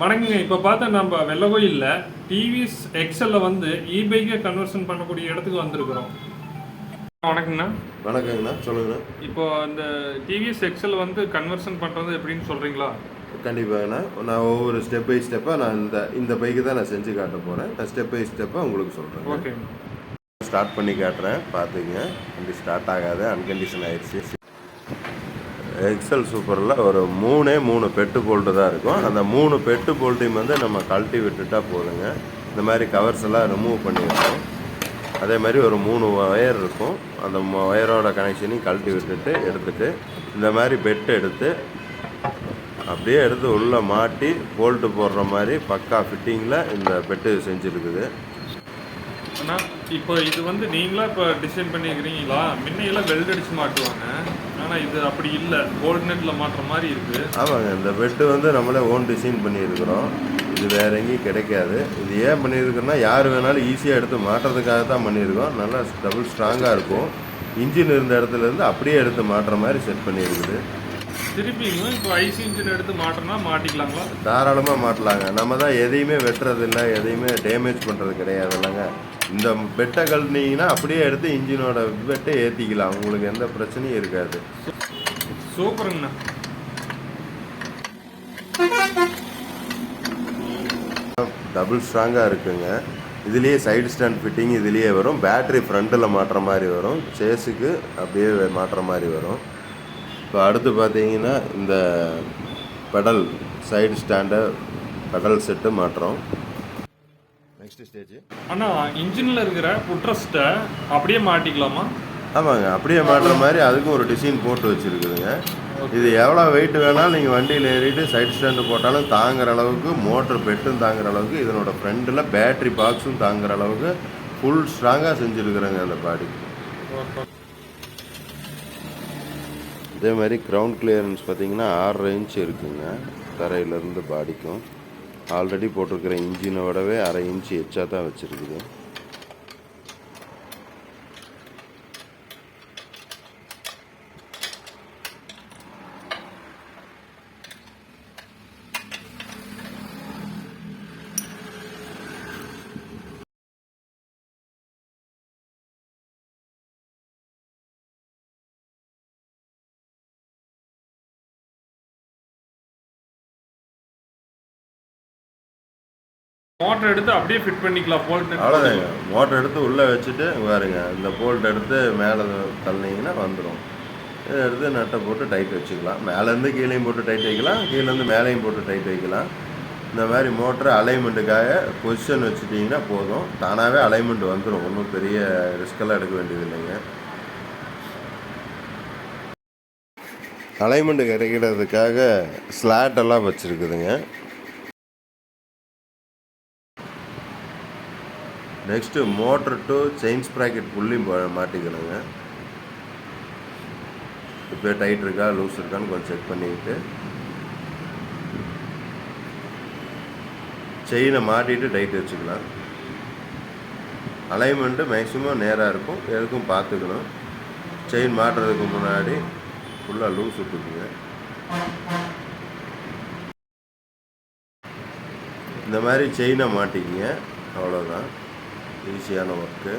வணக்கங்க. இப்போ பார்த்தா நம்ம வெள்ளகோயில்ல டிவிஎஸ் எக்ஸல்ல வந்து இபைக்கை கன்வர்ஷன் பண்ணக்கூடிய இடத்துக்கு வந்திருக்கிறோம். வணக்கங்கண்ணா. வணக்கங்கண்ணா. சொல்லுங்கண்ணா. இப்போ இந்த டிவிஎஸ் எக்ஸல் வந்து கன்வர்ஷன் பண்ணுறது எப்படின்னு சொல்கிறீங்களா கண்டிப்பாங்கண்ணா. நான் ஒவ்வொரு ஸ்டெப் பை ஸ்டெப்பாக நான் இந்த இந்த பைக்கு தான் நான் செஞ்சு காட்ட போகிறேன் நான் ஸ்டெப் பை ஸ்டெப்பாக உங்களுக்கு சொல்கிறேன் ஓகே ஸ்டார்ட் பண்ணி காட்டுறேன். பார்த்துங்க வண்டி ஸ்டார்ட் ஆகாது அன்கண்டிஷன் ஆயிடுச்சு. எக்ஸல் சூப்பரில் ஒரு மூணே மூணு பெட்டு போல்ட்டு தான் இருக்கும். அந்த மூணு பெட்டு போல்ட்டையும் வந்து நம்ம கழட்டி விட்டுட்டா போதுங்க. இந்த மாதிரி கவர்ஸ் எல்லாம் ரிமூவ் பண்ணிடுவோம் அதே மாதிரி ஒரு மூணு ஒயர் இருக்கும். அந்த ஒயரோட கனெக்ஷனையும் கழட்டி விட்டுட்டு எடுத்துட்டு இந்த மாதிரி பெட்டு எடுத்து அப்படியே எடுத்து உள்ளே மாட்டி போல்ட்டு போடுற மாதிரி பக்கா ஃபிட்டிங்கில் இந்த பெட்டு செஞ்சுருக்குது. இப்போ இது வந்து நீங்களா இப்போ டிசைன் பண்ணியிருக்கிறீங்களா முன்னையெல்லாம் வெல்ட் அடிச்சு மாட்டுவாங்க. ஆனால் இது அப்படி இல்லை. கோல்ட்நெட்டில் மாட்டுற மாதிரி இருக்குது ஆமாங்க இந்த பெட்டு வந்து நம்மளே ஓன் டிசைன் பண்ணியிருக்கிறோம். இது வேற எங்கேயும் கிடைக்காது. இது ஏன் பண்ணியிருக்கோன்னா யார் வேணாலும் ஈஸியாக எடுத்து மாட்டுறதுக்காக தான் பண்ணியிருக்கோம். நல்லா டபுள் ஸ்ட்ராங்காக இருக்கும். இன்ஜின் இருந்த இடத்துல இருந்து அப்படியே எடுத்து மாட்டுற மாதிரி செட் பண்ணியிருக்குது. திருப்பிங்க இப்போ ஐசி இன்ஜின் எடுத்து மாட்டினா மாட்டிக்கலாங்களா? தாராளமாக மாட்டலாங்க. நம்ம தான் எதையுமே வெட்டுறதில்ல எதையுமே டேமேஜ் பண்ணுறது கிடையாது இல்லைங்க. இந்த பெட்டை கழட்டினீங்கன்னா அப்படியே எடுத்து இன்ஜினோட பெட்டை ஏற்றிக்கலாம் உங்களுக்கு எந்த பிரச்சனையும் இருக்காது. சூப்பருங்கண்ணா. டபுள் ஸ்ட்ராங்காக இருக்குங்க. இதுலேயே சைடு ஸ்டாண்ட் ஃபிட்டிங் இதுலேயே வரும். பேட்டரி ஃப்ரண்ட்டில் மாட்டுற மாதிரி வரும். சேஸுக்கு அப்படியே மாட்டுற மாதிரி வரும். இப்போ அடுத்து பார்த்தீங்கன்னா இந்த பெடல் சைடு ஸ்டாண்டை பெடல் செட்டு மாட்டுறோம் நெக்ஸ்ட் ஸ்டேஜ் அண்ணா இன்ஜினில் இருக்கிற புட்ரஸ்ட்டை அப்படியே மாட்டிக்கலாமா? ஆமாங்க அப்படியே மாட்டுற மாதிரி அதுக்கும் ஒரு டிசைன் போட்டு வச்சுருக்குதுங்க. இது எவ்வளோ வெயிட் வேணாலும் நீங்கள் வண்டியில் ஏறிட்டு சைடு ஸ்டாண்டு போட்டாலும் தாங்குற அளவுக்கு மோட்டர் பெட்டும் தாங்குற அளவுக்கு இதனோட ஃப்ரண்டில் பேட்டரி பாக்ஸும் தாங்குற அளவுக்கு ஃபுல் ஸ்ட்ராங்காக செஞ்சுருக்குறேங்க அந்த பாடி இதே மாதிரி கிரவுண்ட் கிளியரன்ஸ் பார்த்தீங்கன்னா ஆறரை இன்ச் இருக்குங்க. தரையிலேருந்து பாடிக்கும் ஆல்ரெடி போட்டிருக்கிற இன்ஜினை விடவே அரை இன்ச்சு எச்சா தான் வச்சுருக்குது. மோட்டர் எடுத்து அப்படியே ஃபிட் பண்ணிக்கலாம் போல்ட் அவ்வளோதாங்க மோட்டர் எடுத்து உள்ளே வச்சுட்டு பாருங்க இந்த போல்ட் எடுத்து மேலே தள்ளினீங்கன்னா வந்துடும் இதை எடுத்து நட்டை போட்டு டைட் வச்சுக்கலாம். மேலேருந்து கீழேயும் போட்டு டைட் வைக்கலாம். கீழேருந்து மேலேயும் போட்டு டைட் வைக்கலாம். இந்த மாதிரி மோட்டர் அலைன்மெண்ட்டுக்காக பொசிஷன் வச்சுட்டிங்கன்னா போதும். தானாகவே அலைன்மெண்ட் வந்துடும் ஒன்றும் பெரிய ரிஸ்கெல்லாம் எடுக்க வேண்டியது இல்லைங்க. அலைன்மெண்ட் கிடைக்கிறதுக்காக ஸ்லாட் எல்லாம் வச்சுருக்குதுங்க. Next motor to chain sprocket புள்ளியும் மாட்டிக்கணுங்க. இப்போ டைட் இருக்கா லூஸ் இருக்கான்னு கொஞ்சம் செக் பண்ணிக்கிட்டு. செயினை மாட்டிட்டு டைட் வச்சுக்கலாம். அலைன்மெண்ட்டு மேக்ஸிமம் நேராக இருக்கும் எதுக்கும் பார்த்துக்கணும். செயின் மாட்டுறதுக்கு முன்னாடி ஃபுல்லாக லூஸ் விட்டுக்குங்க. இந்த மாதிரி செயினை மாட்டிக்கிங்க அவ்வளோதான் ஈஸியான ஒர்க்கு.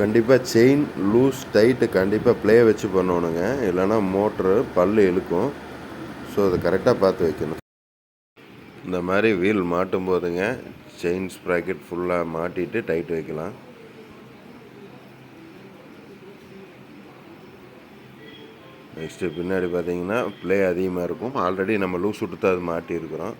கண்டிப்பாக செயின் லூஸ் டைட்டு கண்டிப்பாக ப்ளே வச்சு பண்ணணுங்க இல்லைன்னா மோட்ரு பல்லு இழுக்கும். ஸோ அதை கரெக்டாக பார்த்து வைக்கணும். இந்த மாதிரி வீல் மாட்டும் போதுங்க செயின் ஸ்ப்ராக்கெட் ஃபுல்லாக மாட்டிட்டு டைட் வைக்கலாம். நெக்ஸ்ட்டு பின்னாடி பார்த்தீங்கன்னா ப்ளே அதிகமாக இருக்கும். ஆல்ரெடி நம்ம லூஸ் விட்டு தான் அது மாட்டியிருக்கிறோம்.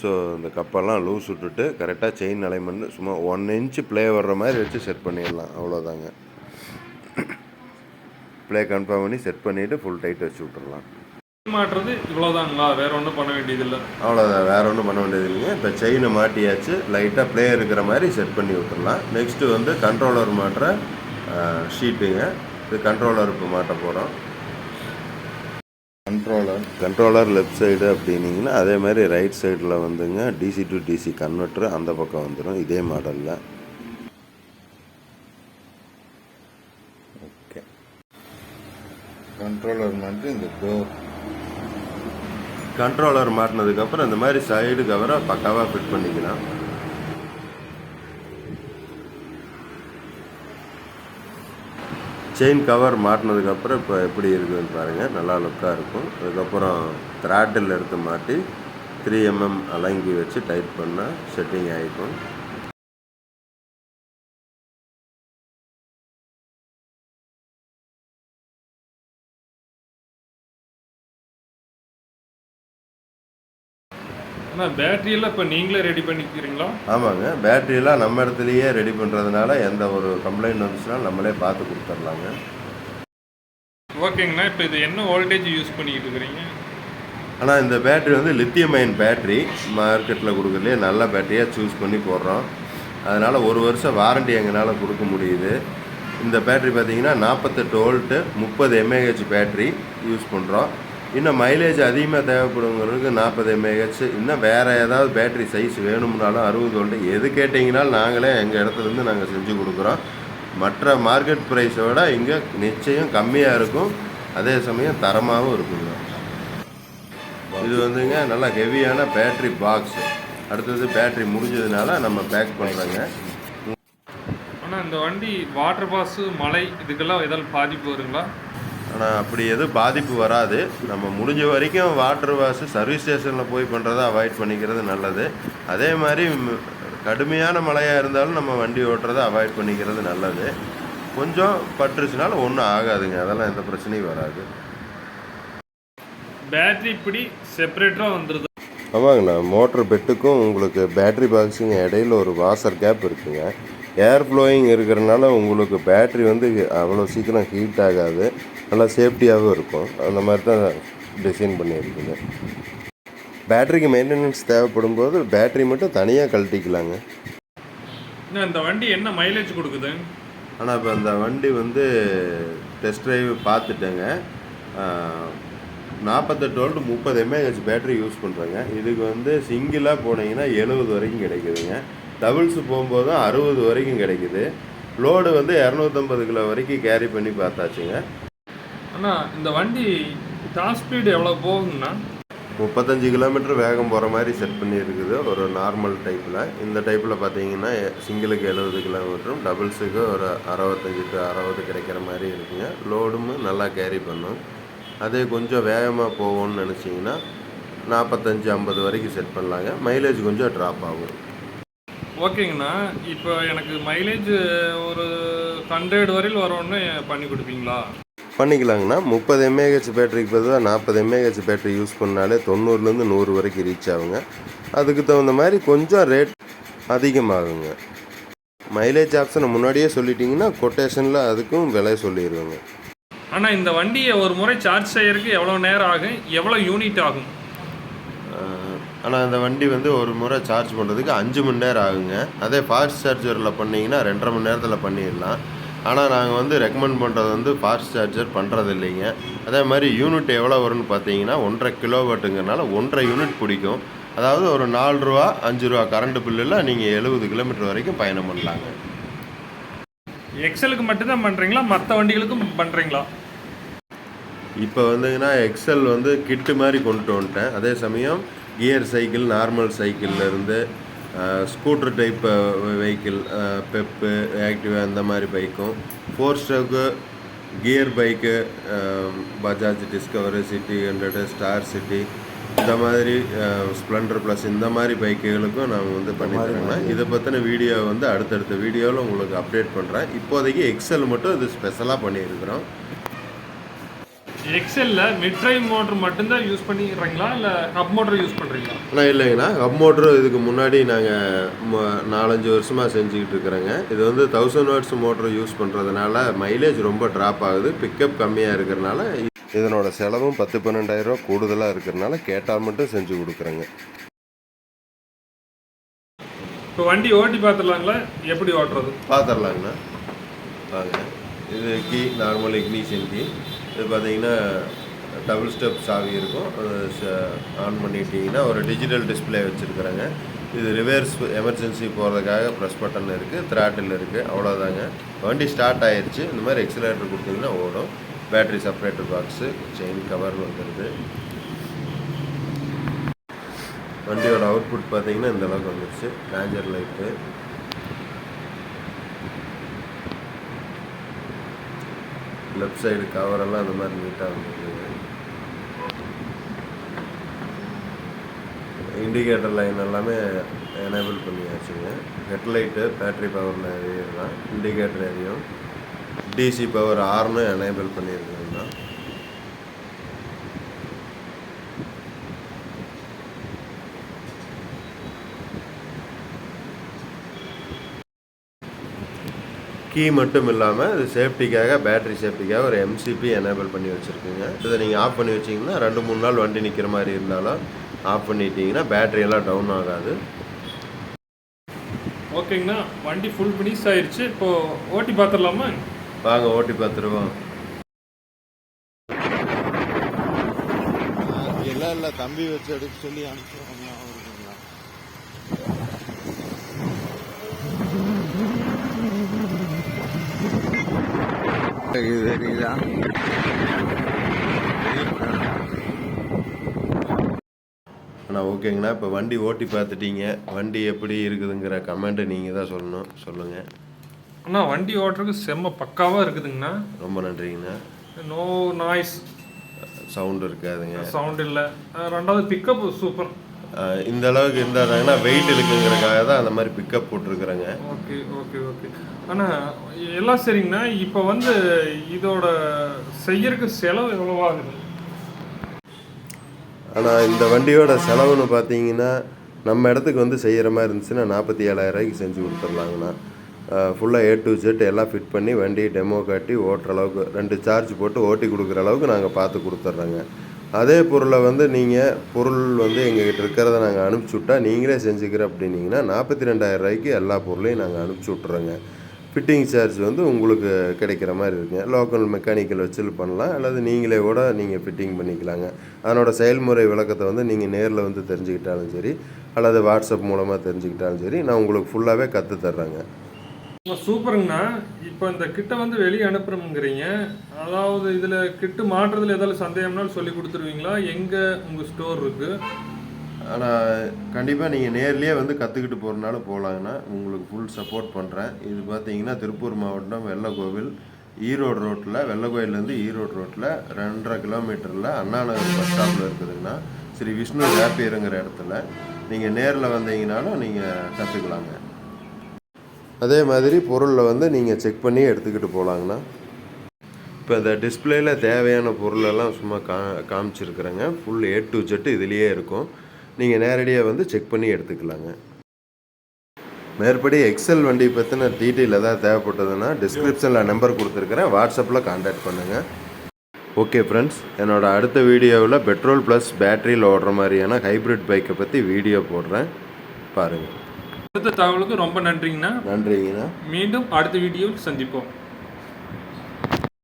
ஸோ இந்த கப்பெல்லாம் லூஸ் விட்டுட்டு கரெக்டாக செயின் அலைன்மெண்ட் சும்மா ஒன் இன்ச்சு ப்ளே வர்ற மாதிரி வச்சு செட் பண்ணிடலாம். அவ்வளோதாங்க ப்ளே கன்ஃபார்ம் பண்ணி செட் பண்ணிவிட்டு ஃபுல் டைட் வச்சு விட்டுறலாம். மாட்டுறது இவ்வளோதாங்களா வேற ஒன்றும் பண்ண வேண்டியதில்லை. அவ்வளோதான் வேறு ஒன்றும் பண்ண வேண்டியது இல்லைங்க இப்போ செயினை மாட்டியாச்சு. லைட்டாக ப்ளே இருக்கிற மாதிரி செட் பண்ணி விட்டுறலாம். நெக்ஸ்ட்டு வந்து கண்ட்ரோலர் மாட்டுற ஷீட்டுங்க இது கண்ட்ரோலர் இப்போ மாட்ட போகிறோம் கண்ட்ரோலர் கண்ட்ரோலர் லெஃப்ட் சைடு அப்படின்னீங்கன்னா அதே மாதிரி ரைட் சைடில் வந்துங்க டிசி டு டிசி கன்வெர்ட்ரு அந்த பக்கம் வந்துடும் இதே மாடலில் ஓகே கண்ட்ரோலர் மாதிரி இந்த டோர் கண்ட்ரோலர் மாட்டினதுக்கப்புறம் இந்த மாதிரி சைடு கவரை பக்காவாக ஃபிட் பண்ணிக்கலாம். செயின் கவர் மாட்டினதுக்கப்புறம் இப்போ எப்படி இருக்குதுன்னு பாருங்கள் நல்லா லுக்காக இருக்கும். அதுக்கப்புறம் த்ராட்டில் எடுத்து மாட்டி த்ரீ எம்எம் அலங்கி வச்சு டைட் பண்ணால் செட்டிங் ஆகிக்கும் ஆனால் பேட்டரியெல்லாம் இப்போ நீங்களே ரெடி பண்ணிக்கிறீங்களா? ஆமாங்க. பேட்டரியெல்லாம் நம்ம இடத்துலையே ரெடி பண்ணுறதுனால எந்த ஒரு கம்ப்ளைண்ட் வந்துச்சுனாலும் நம்மளே பார்த்து கொடுத்துர்லாங்க. ஓகேங்கண்ணா. இப்போ இது என்ன வோல்டேஜ் யூஸ் பண்ணிக்கிட்டு இருக்கிறீங்க? ஆனால் இந்த பேட்டரி வந்து லித்தியம் அயன் பேட்டரி மார்க்கெட்டில் கொடுக்குறதுலே நல்ல பேட்டரியாக சூஸ் பண்ணி போடுறோம். அதனால் ஒரு வருஷம் வாரண்டி எங்களால் கொடுக்க முடியுது. இந்த பேட்டரி பார்த்தீங்கன்னா நாற்பத்தெட்டு வோல்ட்டு முப்பது எம்ஏஹெச் பேட்டரி யூஸ் பண்ணுறோம் இன்னும் மைலேஜ் அதிகமாக தேவைப்படுங்கிறதுக்கு நாற்பது எம்ஏஹெச் இன்னும் வேறு ஏதாவது பேட்டரி சைஸ் வேணும்னாலும் அறுபது வோல்ட்டு எது கேட்டிங்கனாலும் நாங்களே எங்கள் இடத்துலேருந்து நாங்கள் செஞ்சு கொடுக்குறோம். மற்ற மார்க்கெட் ப்ரைஸை விட இங்கே நிச்சயம் கம்மியாக இருக்கும். அதே சமயம் தரமாகவும் இருக்குங்க. இது வந்துங்க நல்லா ஹெவியான பேட்டரி பாக்ஸ் அடுத்தது பேட்டரி முடிஞ்சதுனால நம்ம பேக் பண்ணுறோங்க ஆனால் இந்த வண்டி வாட்டர் பாஸு மழை இதுக்கெல்லாம் ஏதாவது பாதிப்பு வருங்களா? ஆனால் அப்படி எதுவும் பாதிப்பு வராது. நம்ம முடிஞ்ச வரைக்கும் வாட்டர் வாஷ் சர்வீஸ் ஸ்டேஷனில் போய் பண்ணுறதை அவாய்ட் பண்ணிக்கிறது நல்லது. அதே மாதிரி கடுமையான மழையாக இருந்தாலும் நம்ம வண்டி ஓட்டுறதை அவாய்ட் பண்ணிக்கிறது நல்லது. கொஞ்சம் பட்டுருச்சுனாலும் ஒன்றும் ஆகாதுங்க. அதெல்லாம் எந்த பிரச்சனையும் வராது. பேட்டரி இப்படி செப்பரேட்டராக வந்துடுது ஆமாங்கண்ணா. மோட்ரு பெட்டுக்கும் உங்களுக்கு பேட்டரி பாக்ஸுங்க இடையில ஒரு வாசர் கேப் இருக்குங்க. ஏர் ஃப்ளோயிங் இருக்கிறனால உங்களுக்கு பேட்டரி வந்து அவ்வளோ சீக்கிரம் ஹீட் ஆகாது. நல்லா சேஃப்டியாகவும் இருக்கும். அந்த மாதிரி தான் டிசைன் பண்ணியிருக்குங்க பேட்டரிக்கு மெயின்டெனன்ஸ் தேவைப்படும் போது பேட்டரி மட்டும் தனியாக கழட்டிக்கலாங்க. இந்த வண்டி என்ன மைலேஜ் கொடுக்குது? ஆனால் இப்போ அந்த வண்டி வந்து டெஸ்ட் டிரைவ் பார்த்துட்டேங்க. நாற்பத்தெட்டு வோல்ட் முப்பது எம்ஏஹெச் பேட்டரி யூஸ் பண்ணுறேங்க இதுக்கு வந்து சிங்கிளாக போனீங்கன்னா எழுபது வரைக்கும் கிடைக்குதுங்க. டபுள்ஸ் போகும்போது அறுபது வரைக்கும் கிடைக்குது. லோடு வந்து இரநூத்தம்பது கிலோ வரைக்கும் கேரி பண்ணி பார்த்தாச்சுங்க. ஆனால் இந்த வண்டி டாப் ஸ்பீடு எவ்வளோ போகுங்கண்ணா? முப்பத்தஞ்சு கிலோமீட்டர் வேகம் போகிற மாதிரி செட் பண்ணியிருக்குது. ஒரு நார்மல் டைப்பில் இந்த டைப்பில் பார்த்தீங்கன்னா சிங்கிளுக்கு எழுபது கிலோமீட்டரும் டபுள்ஸுக்கு ஒரு அறுபத்தஞ்சு டு அறுபது கிடைக்கிற மாதிரி இருக்குங்க. லோடும் நல்லா கேரி பண்ணும். அதே கொஞ்சம் வேகமாக போகும்னு நினச்சிங்கன்னா நாற்பத்தஞ்சு ஐம்பது வரைக்கும் செட் பண்ணலாங்க. மைலேஜ் கொஞ்சம் ட்ராப் ஆகும். ஓகேங்கண்ணா. இப்போ எனக்கு மைலேஜ் ஒரு ஹண்ட்ரட் வரையில் வரோன்னு பண்ணி கொடுப்பீங்களா? பண்ணிக்கலாங்கண்ணா. முப்பது எம்ஏஹெச் பேட்டரிக்கு பதிலாக நாற்பது எம்ஏஹெச் பேட்டரி யூஸ் பண்ணாலே தொண்ணூறுலேருந்து நூறு வரைக்கும் ரீச் ஆகுங்க. அதுக்கு தகுந்த மாதிரி கொஞ்சம் ரேட் அதிகமாகுங்க. மைலேஜ் ஆப்ஷனை முன்னாடியே சொல்லிட்டீங்கன்னா கொட்டேஷனில் அதுக்கும் விலை சொல்லிடுவேங்க ஆனால் இந்த வண்டியை ஒரு முறை சார்ஜ் செய்யறதுக்கு எவ்வளோ நேரம் ஆகும்? எவ்வளோ யூனிட் ஆகும்? ஆனால் அந்த வண்டி வந்து ஒரு முறை சார்ஜ் பண்ணுறதுக்கு அஞ்சு மணி நேரம் ஆகுங்க. அதே ஃபாஸ்ட் சார்ஜரில் பண்ணிங்கன்னா ரெண்டரை மணி நேரத்தில் பண்ணிடலாம். ஆனால் நாங்கள் வந்து ரெக்கமெண்ட் பண்ணுறது வந்து ஃபாஸ்ட் சார்ஜர் பண்ணுறது இல்லைங்க. அதே மாதிரி யூனிட் எவ்வளோ வரும்னு பார்த்தீங்கன்னா ஒன்றரை கிலோ வாட்டுங்கிறனால ஒன்றரை யூனிட் பிடிக்கும். அதாவது ஒரு நாலு ரூபா அஞ்சு ரூபா கரண்ட் பில்லில் நீங்கள் எழுபது கிலோமீட்டர் வரைக்கும் பயணம் பண்ணலாங்க. எக்ஸலுக்கு மட்டும்தான் பண்ணுறீங்களா மற்ற வண்டிகளுக்கும் பண்ணுறீங்களா இப்போ வந்துங்கன்னா எக்ஸல் வந்து கிட்டு மாதிரி கொண்டு வந்துட்டேன். அதே சமயம் கியர் சைக்கிள் நார்மல் சைக்கிள்ல scooter type vehicle Pep Activa இந்த மாதிரி பைக்கும் four stroke gear bike Bajaj Discover City hundred Star City இந்த மாதிரி ஸ்ப்ளெண்டர் ப்ளஸ் இந்த மாதிரி பைக்குகளுக்கும் நான் வந்து பண்ணி தரேங்க. இதை பற்றின வீடியோ வந்து அடுத்தடுத்த வீடியோவில் உங்களுக்கு அப்டேட் பண்ணுறேன் இப்போதைக்கு எக்ஸல் மட்டும் இது ஸ்பெஷலாக பண்ணியிருக்கிறோம். எக்ஸல்ல மிட் டிரைவ் மோட்டர் மட்டும்தான் யூஸ் பண்ணிடுறீங்களா இல்லை ஹப் மோட்டர் யூஸ் பண்ணுறீங்களா ஆனால் இல்லைங்கண்ணா. ஹப் மோட்ரு இதுக்கு முன்னாடி நாங்கள் நாலஞ்சு வருஷமாக செஞ்சுக்கிட்டு இருக்கிறோங்க. இது வந்து தௌசண்ட் வாட்ஸ் மோட்ரு யூஸ் பண்ணுறதுனால மைலேஜ் ரொம்ப ட்ராப் ஆகுது. பிக்கப் கம்மியாக இருக்கிறனால இதனோட செலவும் பத்து பன்னெண்டாயிரம் ரூபா கூடுதலாக இருக்கிறனால கேட்டால் மட்டும் செஞ்சு கொடுக்குறேங்க. இப்போ வண்டி ஓட்டி பார்த்துடலாங்களா? எப்படி ஓட்டுறது? பார்த்துடலாங்கண்ணா. வாங்க. இது கீ நார்மல் இக்னிஷன் கீ. இது பார்த்தீங்கன்னா டபுள் ஸ்டெப் சாவி இருக்கும். ஆன் பண்ணிட்டீங்கன்னா ஒரு டிஜிட்டல் டிஸ்ப்ளே வச்சுருக்குறாங்க. இது ரிவர்ஸ் எமர்ஜென்சி போகிறதுக்காக ப்ரெஸ் பட்டன் இருக்குது த்ராட்டில் இருக்குது அவ்வளோதாங்க வண்டி ஸ்டார்ட் ஆயிடுச்சு இந்த மாதிரி எக்ஸலேட்டர் கொடுத்தீங்கன்னா ஓடும். Battery separator box chain cover வந்துடுது வண்டியோட அவுட்புட் பார்த்தீங்கன்னா இந்த அளவுக்கு வந்துருச்சு. டேஞ்சர் லைட்டு லெஃப்ட் சைடு கவரெல்லாம் அந்த மாதிரி நீட்டாக வந்துருக்குது இண்டிகேட்டர் லைன் எல்லாமே எனேபிள் பண்ணியாச்சுங்க. ஹெட்லைட்டு பேட்டரி பவரில் தான் இண்டிகேட்டர் எரியும் டிசி பவர் ஆர்னு எனேபிள் பண்ணியிருக்கேன் கீ மட்டும் இல்லாமல் இது சேஃப்டிக்காக பேட்டரி சேஃப்டிக்காக ஒரு எம்சிபி எனேபிள் பண்ணி வச்சுருக்குங்க. இதை நீங்கள் ஆஃப் பண்ணி வச்சிங்கன்னா ரெண்டு மூணு நாள் வண்டி நிற்கிற மாதிரி இருந்தாலும் ஆஃப் பண்ணிட்டீங்கன்னா பேட்டரி எல்லாம் டவுன் ஆகாது. ஓகேங்கண்ணா. வண்டி ஃபுல் ஃபினிஷ் ஆயிருச்சு. இப்போ ஓட்டி பார்த்துடலாமா வாங்க ஓட்டி பார்த்துருவோம் எல்லாம் இல்லை. தம்பி வச்சு எடுக்க சொல்லி அனுப்பிச்சுவாங்க தெரியுதா? ஆனால் ஓகேங்கண்ணா. இப்போ வண்டி ஓட்டி பார்த்துட்டீங்க. வண்டி எப்படி இருக்குதுங்கிற கமெண்ட்டை நீங்கள் தான் சொல்லணும். சொல்லுங்கள் அண்ணா வண்டி ஓட்டுறதுக்கு செம்ம பக்காவாக இருக்குதுங்கண்ணா. ரொம்ப நன்றிங்கண்ணா. நோ நாய்ஸ் சவுண்ட் இருக்காதுங்க. சவுண்ட் இல்லை. ரெண்டாவது பிக்கப் சூப்பர் இந்த அளவுக்கு இருந்தாதாங்கன்னா வெயிட் இருக்குங்கிறக்காக தான் அந்த மாதிரி பிக்கப் போட்டிருக்கிறேங்க. ஓகே ஓகே ஓகே ஆனால் எல்லாம் சரிங்கண்ணா. இப்போ வந்து இதோட செய்யறதுக்கு செலவு எவ்வளவாகுது ஆனால் இந்த வண்டியோட செலவுன்னு பார்த்தீங்கன்னா நம்ம இடத்துக்கு வந்து செய்கிற மாதிரி இருந்துச்சுன்னா நாற்பத்தி ஏழாயிரரூவாய்க்கு செஞ்சு கொடுத்துர்லாங்கண்ணா ஃபுல்லாக ஏ டு ஜெட் எல்லாம் ஃபிட் பண்ணி வண்டி டெமோ காட்டி ஓட்டுற அளவுக்கு ரெண்டு சார்ஜ் போட்டு ஓட்டி கொடுக்குற அளவுக்கு நாங்கள் பார்த்து கொடுத்துட்றோங்க. அதே பொருளை வந்து நீங்கள் பொருள் வந்து எங்ககிட்ட இருக்கிறத நாங்கள் அனுப்பிச்சி விட்டா நீங்களே செஞ்சுக்கிற அப்படின்னீங்கன்னா நாற்பத்தி ரெண்டாயிரம் ரூபாய்க்கு எல்லா பொருளையும் நாங்கள் அனுப்பிச்சி விட்றோங்க ஃபிட்டிங் சார்ஜ் வந்து உங்களுக்கு கிடைக்கிற மாதிரி இருக்குங்க. லோக்கல் மெக்கானிக்கல் வச்சு பண்ணலாம். அல்லது நீங்களே கூட நீங்கள் ஃபிட்டிங் பண்ணிக்கலாங்க. அதனோட செயல்முறை விளக்கத்தை வந்து நீங்கள் நேரில் வந்து தெரிஞ்சுக்கிட்டாலும் சரி அல்லது வாட்ஸ்அப் மூலமாக தெரிஞ்சுக்கிட்டாலும் சரி நான் உங்களுக்கு ஃபுல்லாகவே கற்று தர்றேங்க. சூப்பருங்கண்ணா. இப்போ இந்த கிட்ட வந்து வெளியே அனுப்புறோம்ங்கிறீங்க. அதாவது இதில் கிட்டு மாட்டுறதுல ஏதாவது சந்தேகம்னாலும் சொல்லி கொடுத்துருவீங்களா? எங்கே உங்கள் ஸ்டோர் இருக்குது ஆனால் கண்டிப்பாக நீங்கள் நேர்லேயே வந்து கற்றுக்கிட்டு போகிறனால போகலாங்கண்ணா உங்களுக்கு ஃபுல் சப்போர்ட் பண்ணுறேன் இது பார்த்தீங்கன்னா திருப்பூர் மாவட்டம் வெள்ளக்கோவில் ஈரோடு ரோட்டில் வெள்ளக்கோயிலேருந்து ஈரோடு ரோட்டில் ரெண்டரை கிலோமீட்டரில் அண்ணாநகர் பஸ் ஸ்டாப்பில் இருக்குதுங்கண்ணா. ஸ்ரீ விஷ்ணு ரேப்பியருங்கிற இடத்துல. நீங்கள் நேரில் வந்தீங்கனாலும் நீங்கள் கற்றுக்கலாங்க அதே மாதிரி பொருளில் வந்து நீங்கள் செக் பண்ணி எடுத்துக்கிட்டு போகலாங்கண்ணா இப்போ இந்த டிஸ்பிளேயில் தேவையான பொருளெல்லாம் சும்மா கா காமிச்சிருக்கிறேங்க. ஃபுல் ஏ டு ஜெட்டு இதுலேயே இருக்கும். நீங்கள் நேரடியாக வந்து செக் பண்ணி எடுத்துக்கலாங்க. மேற்படி எக்ஸல் வண்டி பற்றின டீட்டெயில் ஏதாவது தேவைப்பட்டதுன்னா டிஸ்கிரிப்ஷனில் நம்பர் கொடுத்துருக்குறேன். வாட்ஸ்அப்பில் காண்டாக்ட் பண்ணுங்கள் ஓகே ஃப்ரெண்ட்ஸ் என்னோட அடுத்த வீடியோவில் பெட்ரோல் ப்ளஸ் பேட்டரியில் ஓடுற மாதிரியான ஹைப்ரிட் பைக்கை பற்றி வீடியோ போடுறேன். பாருங்கள் அடுத்த தகவலுக்கு ரொம்ப நன்றிங்கண்ணா. நன்றிங்கண்ணா. மீண்டும் அடுத்த வீடியோவில் சந்திப்போம்.